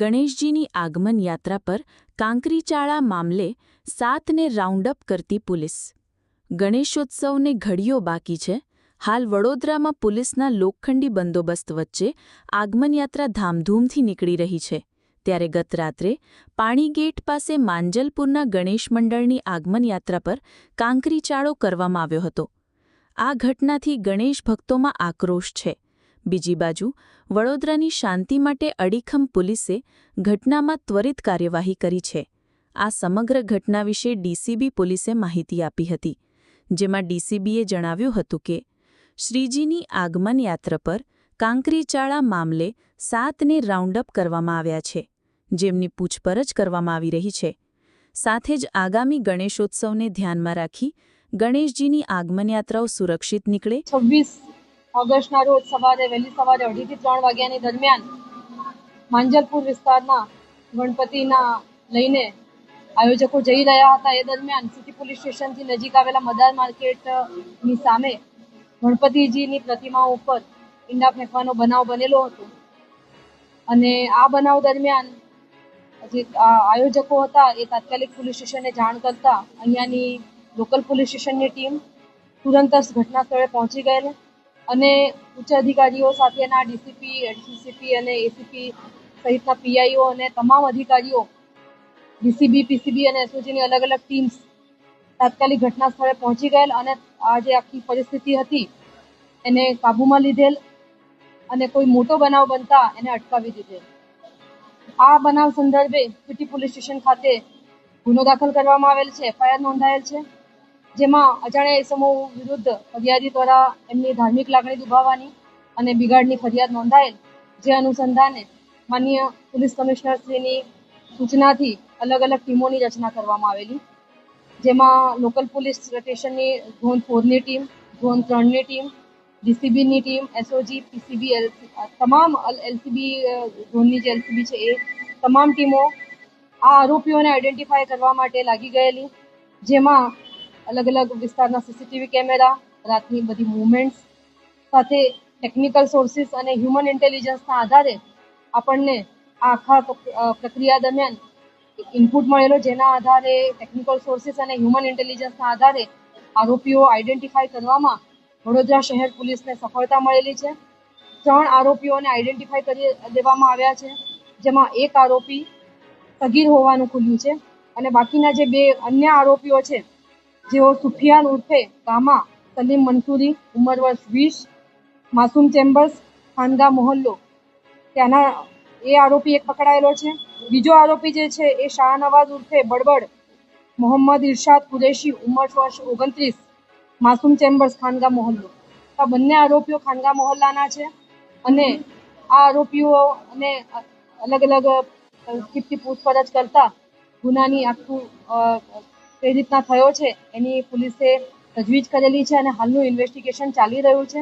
ગણેશજીની આગમન યાત્રા પર કાંકરીચાળા મામલે સાતને રાઉન્ડઅપ કરતી પોલીસ. ગણેશોત્સવને ઘડીઓ બાકી છે. હાલ વડોદરામાં પોલીસના લોખંડી બંદોબસ્ત વચ્ચે આગમનયાત્રા ધામધૂમથી નીકળી રહી છે. ત્યારે ગતરાત્રે પાણીગેટ પાસે માંજલપુરના ગણેશ મંડળની આગમનયાત્રા પર કાંકરીચાળો કરવામાં આવ્યો હતો. આ ઘટનાથી ગણેશ ભક્તોમાં આક્રોશ છે. બીજી બાજુ, વડોદરાની શાંતિ માટે અડીખમ પોલીસે ઘટનામાં ત્વરિત કાર્યવાહી કરી છે. આ સમગ્ર ઘટના વિશે ડીસીબી પોલીસે માહિતી આપી હતી, જેમાં ડીસીબીએ જણાવ્યું હતું કે, શ્રીજીની આગમન યાત્રા પર કાંકરીચાળા મામલે સાતને રાઉન્ડઅપ કરવામાં આવ્યા છે, જેમની પૂછપરછ કરવામાં આવી રહી છે. સાથે જ આગામી ગણેશોત્સવને ધ્યાનમાં રાખી ગણેશજીની આગમનયાત્રાઓ સુરક્ષિત નીકળે. છવ્વીસ ઓગસ્ટના રોજ સવારે, વહેલી સવારે અઢીથી ત્રણ વાગ્યાની દરમિયાન માંજલપુર વિસ્તારના ગણપતિના લઈને આયોજકો જઈ રહ્યા હતા. એ દરમિયાન સિટી પોલીસ સ્ટેશનથી નજીક આવેલા મદાર માર્કેટની સામે ગણપતિજીની પ્રતિમાઓ ઉપર ઈંડા ફેંકવાનો બનાવ બનેલો હતો. અને આ બનાવ દરમિયાન જે આયોજકો હતા, એ તાત્કાલિક પોલીસ સ્ટેશને જાણ કરતા અહીંયાની લોકલ પોલીસ સ્ટેશનની ટીમ તુરંત જ ઘટના સ્થળે પહોંચી ગયેલ. અને ઉચ્ચ અધિકારીઓ સાથેના ડીસીપી એડીસીપી અને એસીપી સહિતના પીઆઈઓ અને તમામ અધિકારીઓ, ડીસીબી, પીસીબી અને એસઓજીની અલગ અલગ ટીમ્સ તાત્કાલિક ઘટના સ્થળે પહોંચી ગયેલ અને આ જે આખી પરિસ્થિતિ હતી. એને કાબૂમાં લીધેલ અને કોઈ મોટો બનાવ બનતા એને અટકાવી દીધેલ. આ બનાવ સંદર્ભે સિટી પોલીસ સ્ટેશન ખાતે ગુનો દાખલ કરવામાં આવેલ છે. એફઆઈઆર નોંધાયેલ છે. જેમાં અજાણ્યા એસમો વિરુદ્ધ ફરિયાદી દ્વારા એમની ધાર્મિક લાગણી દુભાવવાની અને બિગાડની ફરિયાદ નોંધાયેલ, જે અનુસંધાને માન્ય પોલીસ કમિશનરશ્રીની સૂચનાથી અલગ અલગ ટીમોની રચના કરવામાં આવેલી, જેમાં લોકલ પોલીસ સ્ટેશનની ઝોન ફોરની ટીમ, ઝોન ત્રણની ટીમ, ડીસીબીની ટીમ, એસઓજી, પીસીબી તમામ એલસીબી ઝોનની જે એલસીબી છે એ તમામ ટીમો આ આરોપીઓને આઈડેન્ટિફાય કરવા માટે લાગી ગયેલી, જેમાં અલગ અલગ વિસ્તારના સીસીટીવી કેમેરા, રાતની બધી મુવમેન્ટ્સ સાથે ટેકનિકલ સોર્સિસ અને હ્યુમન ઇન્ટેલિજન્સના આધારે આપણને આખા પ્રક્રિયા દરમિયાન ઇનપુટ મળેલો જેના આધારે ટેકનિકલ સોર્સિસ અને હ્યુમન ઇન્ટેલિજન્સના આધારે આરોપીઓ આઈડેન્ટિફાય કરવામાં વડોદરા શહેર પોલીસને સફળતા મળેલી છે. ત્રણ આરોપીઓને આઈડેન્ટિફાય કરી દેવામાં આવ્યા છે, જેમાં એક આરોપી સગીર હોવાનું ખુલ્યું છે અને બાકીના જે બે અન્ય આરોપીઓ છે જેઓ સુફિયાન ઉર્ફે કામા સલીમ મંસૂરી, ઉંમર વર્ષ વીસ, માસૂમ ચેમ્બર્સ, ખાનગા મોહલ્લો. ત્યાંના એ આરોપી એક પકડાયેલો છે. બીજો આરોપી જે છે એ શાહનવાઝ ઉર્ફે બળબડ મોહમ્મદ ઇરશાદ કુરેશી, ઉંમર વર્ષ ઓગણત્રીસ, માસૂમ ચેમ્બર્સ, ખાનગા મોહલ્લો. આ બંને આરોપીઓ ખાનગા મોહલ્લાના છે અને આ આરોપીઓ અને અલગ અલગ તરકીબથી પૂછપરછ કરતા ગુનાની આખું કઈ રીતના થયો છે? એની પોલીસે તજવીજ કરેલી છે અને હાલનું ઇન્વેસ્ટિગેશન ચાલી રહ્યું છે?